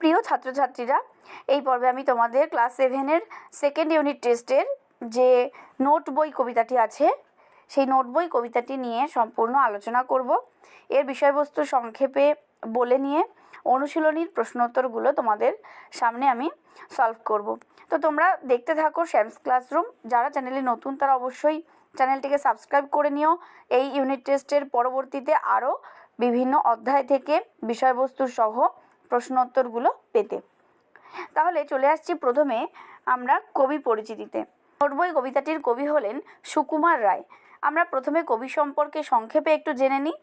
প্রিয় ছাত্রছাত্রীরা, এই পর্বে আমি তোমাদের ক্লাস সেভেনের সেকেন্ড ইউনিট টেস্টের যে নোট বই কবিতাটি আছে, সেই নোট বই কবিতাটি নিয়ে সম্পূর্ণ আলোচনা করব। এর বিষয়বস্তু সংক্ষেপে বলে নিয়ে অনুশীলনীর প্রশ্নোত্তরগুলো তোমাদের সামনে আমি সলভ করব। তো তোমরা দেখতে থাকো শ্যামস ক্লাসরুম যারা চ্যানেলে নতুন, তারা অবশ্যই চ্যানেলটিকে সাবস্ক্রাইব করে নিও। এই ইউনিট টেস্টের পরবর্তীতে আরও বিভিন্ন অধ্যায় থেকে বিষয়বস্তু সহ প্রশ্নোত্তরগুলো পেতে। তাহলে চলে আসছি প্রথমে আমরা কবি পরিচিতিতে। নোটবই কবিতাটির কবি হলেন সুকুমার রায়। আমরা প্রথমে কবি সম্পর্কে সংক্ষেপে একটু জেনে নিই।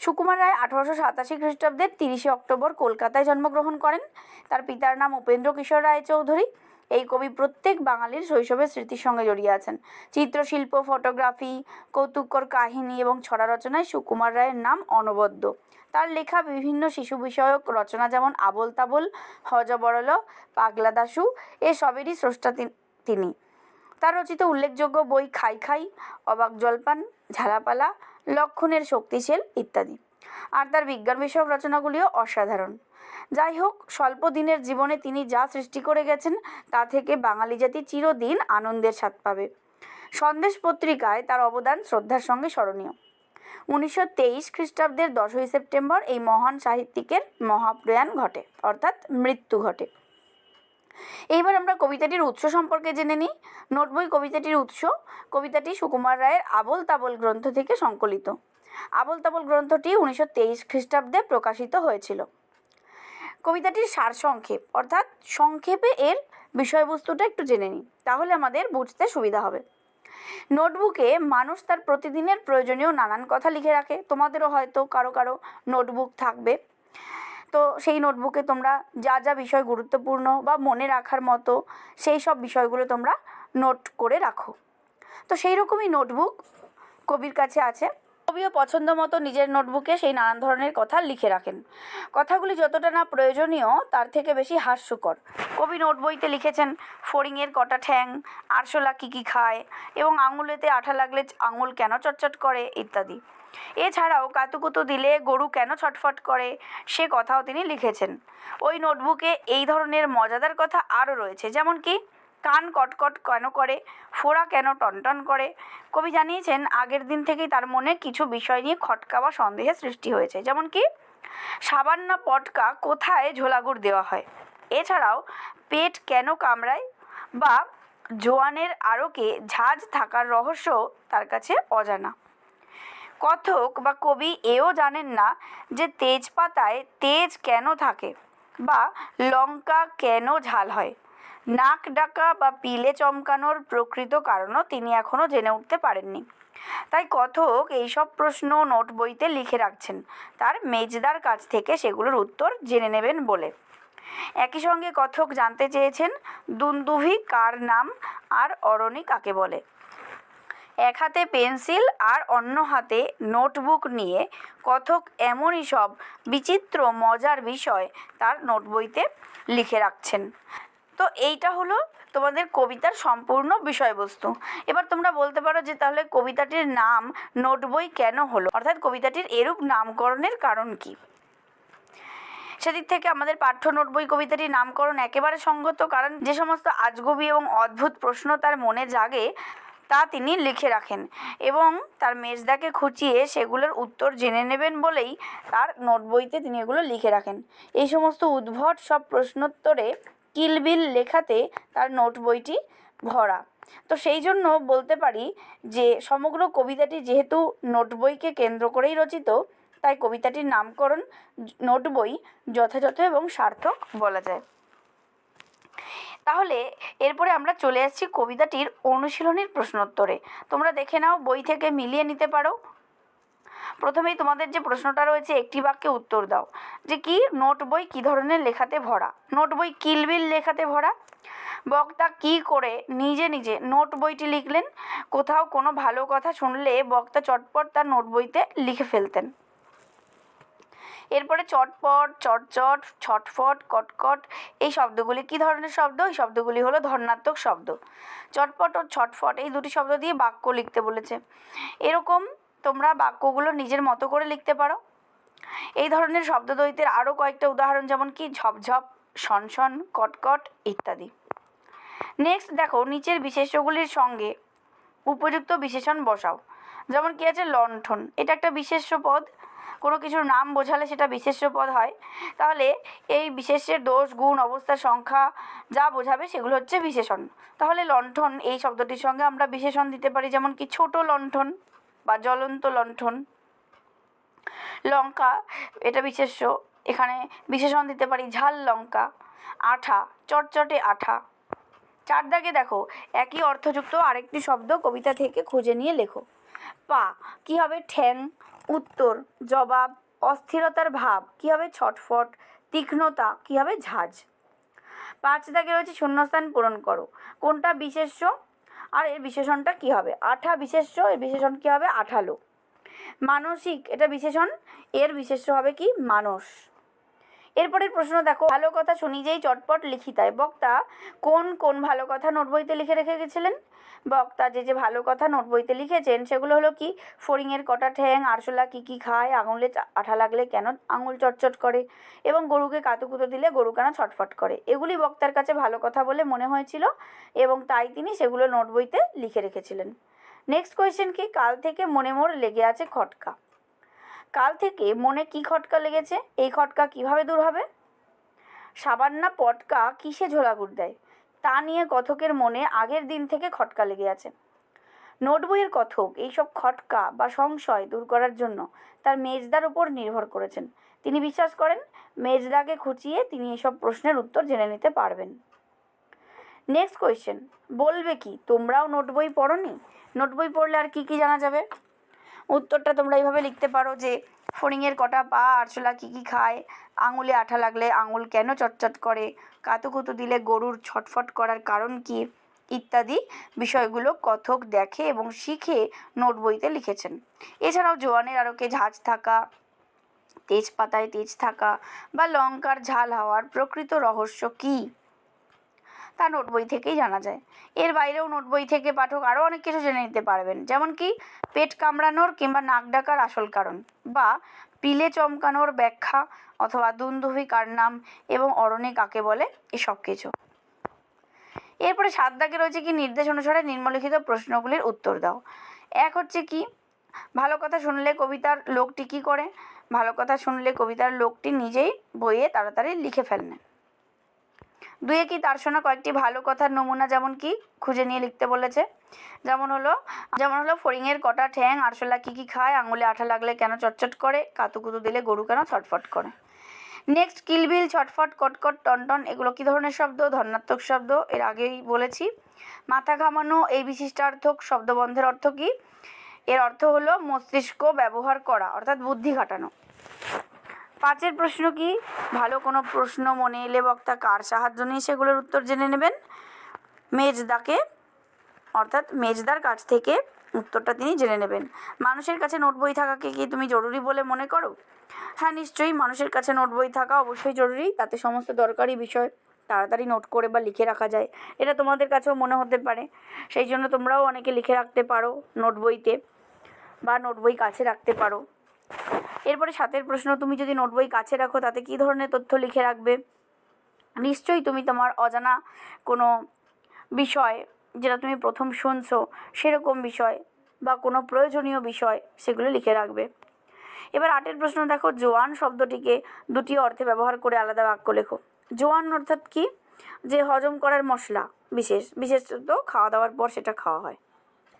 সুকুমার রায় আঠারোশো সাতাশি খ্রিস্টাব্দের তিরিশে অক্টোবর কলকাতায় জন্মগ্রহণ করেন। তার পিতার নাম উপেন্দ্র কিশোর রায় চৌধুরী এই কবি প্রত্যেক বাঙালির শৈশবের স্মৃতির সঙ্গে জড়িয়ে আছেন। চিত্রশিল্প, ফটোগ্রাফি কৌতুকর কাহিনী এবং ছড়া রচনায় সুকুমার রায়ের নাম অনবদ্য। তার লেখা বিভিন্ন শিশু বিষয়ক রচনা যেমন আবোল তাবোল হজবরল পাগলা দাশু এসবেরই স্রষ্টা তিনি। তার রচিত উল্লেখযোগ্য বই খাই খাই, অবাক জলপান, ঝালাপালা, লক্ষণের শক্তিশীল ইত্যাদি। আর তার বিজ্ঞান বিষয়ক রচনাগুলিও অসাধারণ। যাই হোক, স্বল্প দিনের জীবনে তিনি যা সৃষ্টি করে গেছেন, তা থেকে বাঙালি জাতি চিরদিন আনন্দের স্বাদ পাবে। সন্দেশ পত্রিকায় তার অবদান শ্রদ্ধার সঙ্গে স্মরণীয়। উনিশশো তেইশ খ্রিস্টাব্দের দশই সেপ্টেম্বর এই মহান সাহিত্যিকের মহাপ্রয়াণ ঘটে, অর্থাৎ মৃত্যু ঘটে। এইবার আমরা কবিতাটির উৎস সম্পর্কে জেনে নিই। নোটবই কবিতাটির উৎস, কবিতাটি সুকুমার রায়ের আবোল তাবোল গ্রন্থ থেকে সংকলিত। আবোল তাবোল গ্রন্থটি উনিশশো তেইশ খ্রিস্টাব্দে প্রকাশিত হয়েছিল। কবিতাটির সারসংক্ষেপ অর্থাৎ সংক্ষেপে এর বিষয়বস্তুটা একটু জেনে নিই, তাহলে আমাদের বুঝতে সুবিধা হবে। নোটবুকে মানুষ তার প্রতিদিনের প্রয়োজনীয় নানান কথা লিখে রাখে। তোমাদেরও হয়তো কারও কারও নোটবুক থাকবে। তো সেই নোটবুকে তোমরা যা যা বিষয় গুরুত্বপূর্ণ বা মনে রাখার মতো সেই সব বিষয়গুলো তোমরা নোট করে রাখো। তো সেই রকমই নোটবুক কবির কাছে আছে। কবিও পছন্দ মতো নিজের নোটবুকে সেই নানান ধরনের কথা লিখে রাখেন। কথাগুলি যতটা না প্রয়োজনীয়, তার থেকে বেশি হাস্যকর। কবি নোট বইতে লিখেছেন, ফড়িংয়ের কটা ঠ্যাং, আরশোলা কী কী খায়, এবং আঙুলেতে আঠা লাগলে আঙুল কেন চটচট করে, ইত্যাদি। এছাড়াও কাতুকুতু দিলে গরু কেন ছটফট করে, সে কথাও তিনি লিখেছেন। ওই নোটবুকে এই ধরনের মজাদার কথা আরও রয়েছে, যেমন কি কান কটকট কেন করে? ফোড়া কেন টনটন করে? কবি জানিয়েছেন, আগের দিন থেকেই তার মনে কিছু বিষয় নিয়ে খটকা বা সন্দেহের সৃষ্টি হয়েছে। যেমন কি সাবান না পটকা কোথায় ঝোলাগুড় দেওয়া হয়? এছাড়াও, পেট কেন কামড়ায়? বা জোয়ানের আড়কে ঝাঁজ থাকার রহস্য তার কাছে অজানা। কথক বা কবি এও জানেন না যে তেজপাতায় তেজ কেন থাকে বা লঙ্কা কেন ঝাল হয়। নাক ডাকা বা পিলে চমকানোর প্রকৃত কারণও তিনি এখনও জেনে উঠতে পারেননি। তাই কথক এইসব প্রশ্ন নোট বইতে লিখে রাখছেন। তার মেজদার কাছ থেকে সেগুলোর উত্তর জেনে নেবেন বলে। একই সঙ্গে কথক জানতে চেয়েছেন, দুন্দুভি কার নাম আর অরণি কাকে বলে? এক হাতে পেন্সিল আর অন্য হাতে নোটবুক নিয়ে কথক এমনই সব বিচিত্র মজার বিষয় তার নোট বইতে লিখে রাখছেন। তো এইটা হলো তোমাদের কবিতার সম্পূর্ণ বিষয়বস্তু। এবার তোমরা বলতে পারো যে তাহলে কবিতাটির নাম নোট বই কেন হলো? অর্থাৎ কবিতাটির এরূপ নামকরণের কারণ কী? সেদিক থেকে আমাদের পাঠ্য নোট বই কবিতাটির নামকরণ একেবারে সঙ্গত, কারণ যে সমস্ত আজগবি এবং অদ্ভুত প্রশ্ন তার মনে জাগে, তা তিনি লিখে রাখেন এবং তার মেজদাকে খুঁচিয়ে সেগুলোর উত্তর জেনে নেবেন বলেই তার নোট বইতে তিনি এগুলো লিখে রাখেন। এই সমস্ত উদ্ভট সব প্রশ্নোত্তরে কিলবিল লেখাতে তার নোট বইটি ভরা। তো সেই জন্য বলতে পারি যে সমগ্র কবিতাটি যেহেতু নোট বইকে কেন্দ্র করেই রচিত, তাই কবিতাটির নামকরণ নোট বই যথাযথ এবং সার্থক বলা যায়। তাহলে এরপরে আমরা চলে আসছি কবিতাটির অনুশীলনীর প্রশ্নোত্তরে। তোমরা দেখে নাও, বই থেকে মিলিয়ে নিতে পারো। প্রথমেই তোমাদের যে প্রশ্নটা রয়েছে, একটি বাক্যে উত্তর দাও। যে কি? নোট বই কী ধরনের লেখাতে ভরা? নোট বই কিলবিল লেখাতে ভরা? বক্তা কি করে নিজে নিজে নোট বইটি লিখলেন? কোথাও কোনো ভালো কথা শুনলে বক্তা চটপট তার নোট বইতে লিখে ফেলতেন। এরপরে চটপট, চটচট, ছটফট, কটকট, এই শব্দগুলি কী ধরনের শব্দ? এই শব্দগুলি হলো ধর্নাত্মক শব্দ। চটপট ও ছটফট এই দুটি শব্দ দিয়ে বাক্য লিখতে বলেছে। এরকম তোমরা বাক্যগুলো নিজের মতো করে লিখতে পারো। এই ধরনের শব্দদ্বৈতের আরও কয়েকটা উদাহরণ যেমন কি ঝপঝপ সনসন কটকট ইত্যাদি। নেক্সট দেখো, নিচের বিশেষ্যগুলির সঙ্গে উপযুক্ত বিশেষণ বসাও। যেমন কি আছে লণ্ঠন, এটা একটা বিশেষ্য পদ। কোনো কিছুর নাম বোঝালে সেটা বিশেষ্য পদ হয়। তাহলে এই বিশেষ্যের দোষ, গুণ, অবস্থা, সংখ্যা যা বোঝাবে সেগুলো হচ্ছে বিশেষণ। তাহলে লণ্ঠন, এই শব্দটির সঙ্গে আমরা বিশেষণ দিতে পারি, যেমন কি ছোট লণ্ঠন। বা জ্বলন্ত লণ্ঠন। লঙ্কা, এটা বিশেষ্য। এখানে বিশেষণ দিতে পারি ঝাল লঙ্কা, আঠা, চটচটে আঠা। চার দাগে দেখো, একই অর্থযুক্ত আরেকটি শব্দ কবিতা থেকে খুঁজে নিয়ে লেখো। পা, কী হবে ঠ্যাং? উত্তর, জবাব, অস্থিরতার ভাব, কী হবে ছটফট? তীক্ষ্ণতা, কী হবে ঝাঁজ? পাঁচ দাগে রয়েছে শূন্যস্থান পূরণ করো। কোনটা বিশেষ্য? আর এর বিশেষণটা কি হবে? আঠা বিশেষ্য, এর বিশেষণ কি হবে? আঠালো। মানসিক, এটা বিশেষণ, এর বিশেষ্য হবে কি? মানস। এরপরের প্রশ্ন দেখো, ভালো কথা শুনি যেই চটপট লিখিতায় বক্তা, কোন কোন ভালো কথা নোট বইতে লিখে রেখে গেছিলেন? বক্তা, যে যে ভালো কথা নোট বইতে লিখেছেন সেগুলো হলো কি? ফড়িংয়ের কটা ঠ্যাং, আরশোলা কী কী খায়, আঙুলে আঠা লাগলে কেন আঙুল চটচট করে? এবং গরুকে কাতু কাতুকুতো দিলে গরু কেন ছটফট করে? এগুলি বক্তার কাছে ভালো কথা বলে মনে হয়েছিল এবং তাই তিনি সেগুলো নোট বইতে লিখে রেখেছিলেন। নেক্সট কোয়েশ্চেন কি? কাল থেকে মনে মোর লেগে আছে খটকা। কাল থেকে মনে কি খটকা লেগেছে? এই খটকা কীভাবে দূর হবে? সাবান না পটকা কিসে ঝোলাগুড় দেয়? তা নিয়ে কথকের মনে আগের দিন থেকে খটকা লেগে আছে। নোট বইয়ের কথক এইসব খটকা বা সংশয় দূর করার জন্য তার মেজদার উপর নির্ভর করেছেন। তিনি বিশ্বাস করেন, মেজদাকে খুঁচিয়ে তিনি এসব প্রশ্নের উত্তর জেনে নিতে পারবেন। নেক্সট কোয়েশ্চেন বলবে কি, তোমরাও নোট বই পড়নি? নোটবই পড়লে আর কি কি জানা যাবে? উত্তরটা তোমরা এইভাবে লিখতে পারো যে ফড়িংয়ের কটা পা, আরশোলা কী কী খায়, আঙুলে আঠা লাগলে আঙুল কেন চটচট করে, কাতুকুতু দিলে গরুর ছটফট করার কারণ কী, ইত্যাদি বিষয়গুলো কথক দেখে এবং শিখে নোট বইতে লিখেছেন। এছাড়াও জোয়ানের আরকে ঝাঁজ থাকা, তেজপাতায় তেজ থাকা বা লঙ্কার ঝাল হওয়ার প্রকৃত রহস্য কী? তা নোট বই থেকেই জানা যায়। এর বাইরেও নোট বই থেকে পাঠক আরও অনেক কিছু জেনে নিতে পারবেন, যেমন কি পেট কামড়ানোর কিংবা নাক ডাকার আসল কারণ বা পিলে চমকানোর ব্যাখ্যা অথবা দুন্দুভি কার নাম এবং অরণে কাকে বলে এসব কিছু। এরপরে সাত দাগে রয়েছে কি নির্দেশ অনুসারে নিম্নলিখিত প্রশ্নগুলির উত্তর দাও। এক হচ্ছে কি, ভালো কথা শুনলে কবিতার লোকটি কী করে? ভালো কথা শুনলে কবিতার লোকটি নিজেই বইয়ে তাড়াতাড়ি লিখে ফেলেন। দুয়ে কি তার শোনা কয়েকটি ভালো কথার নমুনা যেমন কি? খুঁজে নিয়ে লিখতে বলেছে। যেমন হলো যেমন হলো, ফড়িংয়ের কটা ঠ্যাং, আরশোলা কী কী খায়, আঙুলে আঠা লাগলে কেন চটচট করে, কাতুকুতু দিলে গরু কেন ছটফট করে? নেক্সট কিলবিল ছটফট, কটকট, টনটন, এগুলো কী ধরনের শব্দ? ধর্নাত্মক শব্দ, এর আগেই বলেছি। মাথা ঘামানো, এই বিশিষ্টার্থক শব্দবন্ধের অর্থ কী? এর অর্থ হলো মস্তিষ্ক ব্যবহার করা, অর্থাৎ বুদ্ধি খাটানো পাঁচের প্রশ্ন কি? ভালো কোনো প্রশ্ন মনে এলে বক্তা কার সাহায্য নিয়ে সেগুলোর উত্তর জেনে নেবেন? মেজদাকে, অর্থাৎ মেজদার কাছ থেকে উত্তরটা তিনি জেনে নেবেন। মানুষের কাছে নোট বই থাকাকে কি তুমি জরুরি বলে মনে করো? হ্যাঁ নিশ্চয়ই মানুষের কাছে নোট বই থাকা অবশ্যই জরুরি। তাতে সমস্ত দরকারি বিষয় তাড়াতাড়ি নোট করে বা লিখে রাখা যায়। এটা তোমাদের কাছেও মনে হতে পারে। সেই জন্য তোমরাও অনেকে লিখে রাখতে পারো নোট বইতে বা নোট বই কাছে রাখতে পারো। এরপরে সাতের প্রশ্ন, তুমি যদি নোট বই কাছে রাখো, তাতে কী ধরনের তথ্য লিখে রাখবে? নিশ্চয়ই তুমি তোমার অজানা কোনো বিষয় যেটা তুমি প্রথম শুনছো, সেরকম বিষয় বা কোনো প্রয়োজনীয় বিষয় সেগুলো লিখে রাখবে। এবার আটের প্রশ্ন, দেখো, জোয়ান শব্দটিকে দুটি অর্থে ব্যবহার করে আলাদা বাক্য লেখো। জোয়ান অর্থাৎ কি? যে হজম করার মশলা, বিশেষ, বিশেষত খাওয়া দাওয়ার পর সেটা খাওয়া হয়।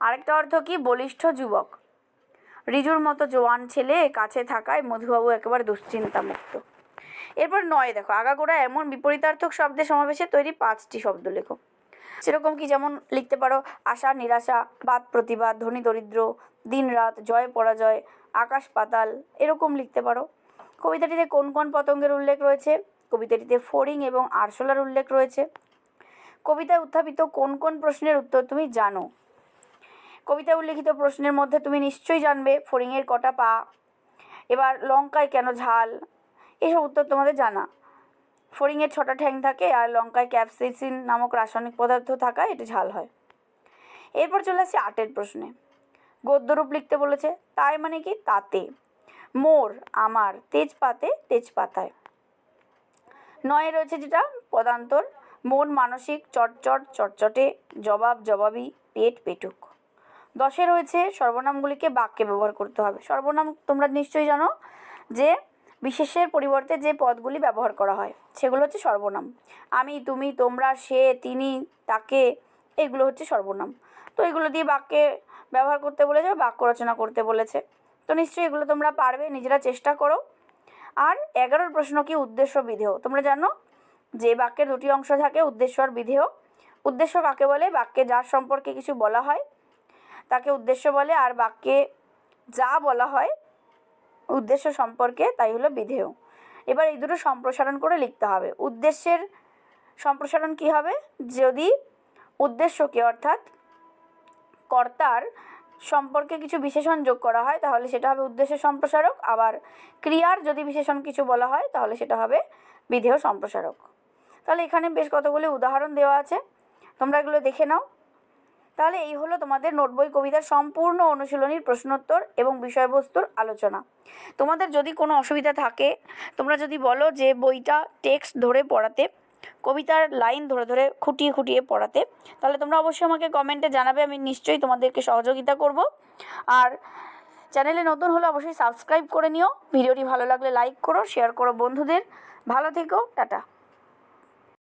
আরেকটা অর্থ কি? বলিষ্ঠ যুবক। রিজুর মতো জোয়ান ছেলে কাছে থাকায় মধুবাবু একেবারে দুশ্চিন্তামুক্ত। এরপর নয় দেখো, আগাগোড়া এমন বিপরীতার্থক শব্দের সমাবেশে তৈরি পাঁচটি শব্দ লেখো। সেরকম কি যেমন লিখতে পারো, আশা, নিরাশা, বাদ প্রতিবাদ, ধনী দরিদ্র, দিন রাত, জয় পরাজয়, আকাশ পাতাল, এরকম লিখতে পারো। কবিতাটিতে কোন কোন পতঙ্গের উল্লেখ রয়েছে? কবিতাটিতে ফড়িং এবং আরশোলার উল্লেখ রয়েছে। কবিতায় উত্থাপিত কোন কোন প্রশ্নের উত্তর তুমি জানো? কবিতায় উল্লিখিত প্রশ্নের মধ্যে তুমি নিশ্চয়ই জানবে, ফড়িংয়ের কটা পা, এবার লঙ্কায় কেন ঝাল? এসব উত্তর তোমাদের জানা। ফড়িংয়ের ছটা ঠ্যাং থাকে আর লঙ্কায় ক্যাপসিসিন নামক রাসায়নিক পদার্থ থাকায় এটা ঝাল হয়। এরপর চলে আসছে আটের প্রশ্নে। গদ্যরূপ লিখতে বলেছে, তাই মানে কি? তাতে। মোর, আমার, তেজপাতে, তেজপাতায়। নয়ে রয়েছে যেটা? পদান্তর। মন, মানসিক, চটচট, চটচটে, জবাব, জবাবি, পেট, পেটুক। দশে রয়েছে সর্বনামগুলিকে বাক্যে ব্যবহার করতে হবে। সর্বনাম তোমরা নিশ্চয়ই জানো যে বিশেষের পরিবর্তে যে পদগুলি ব্যবহার করা হয়, সেগুলো হচ্ছে সর্বনাম। আমি, তুমি, তোমরা, সে, তিনি, তাকে, এগুলো হচ্ছে সর্বনাম। তো এগুলো দিয়ে বাক্যে ব্যবহার করতে বলেছে, বাক্য রচনা করতে বলেছে। তো নিশ্চয়ই এগুলো তোমরা পারবে, নিজেরা চেষ্টা করো। আর এগারোর প্রশ্ন কি উদ্দেশ্য বিধেয়? তোমরা জানো যে বাক্যের দুটি অংশ থাকে, উদ্দেশ্য আর বিধেয়। উদ্দেশ্য কাকে বলে? বাক্যে যার সম্পর্কে কিছু বলা হয় তাকে উদ্দেশ্য বলে আর বাক্যে যা বলা হয় উদ্দেশ্য সম্পর্কে তাই হলো বিধেয়। এবার এই দুটো সম্প্রসারণ করে লিখতে হবে। উদ্দেশ্যের সম্প্রসারণ কি হবে? যদি উদ্দেশ্যকে অর্থাৎ কর্তার সম্পর্কে কিছু বিশেষণ যোগ করা হয়, তাহলে সেটা হবে উদ্দেশ্য সম্প্রসারক। আবার ক্রিয়ার যদি বিশেষণ কিছু বলা হয়, তাহলে সেটা হবে বিধেয় সম্প্রসারক। তাহলে এখানে বেশ কতগুলি উদাহরণ দেওয়া আছে। তোমরা এগুলো দেখে নাও। তাহলে এই হলো তোমাদের নোটবই কবিতার সম্পূর্ণ অনুশীলনীর প্রশ্নোত্তর এবং বিষয়বস্তুর আলোচনা। তোমাদের যদি কোনো অসুবিধা থাকে, তোমরা যদি বলো যে বইটা টেক্সট ধরে পড়াতে, কবিতার লাইন ধরে ধরে খুঁটিয়ে খুঁটিয়ে পড়াতে, তাহলে তোমরা অবশ্যই আমাকে কমেন্টে জানাবে, আমি নিশ্চয়ই তোমাদেরকে সহযোগিতা করব। আর চ্যানেলে নতুন হলে অবশ্যই সাবস্ক্রাইব করে নিও। ভিডিওটি ভালো লাগলে লাইক করো, শেয়ার করো বন্ধুদের। ভালো থেকো, টাটা।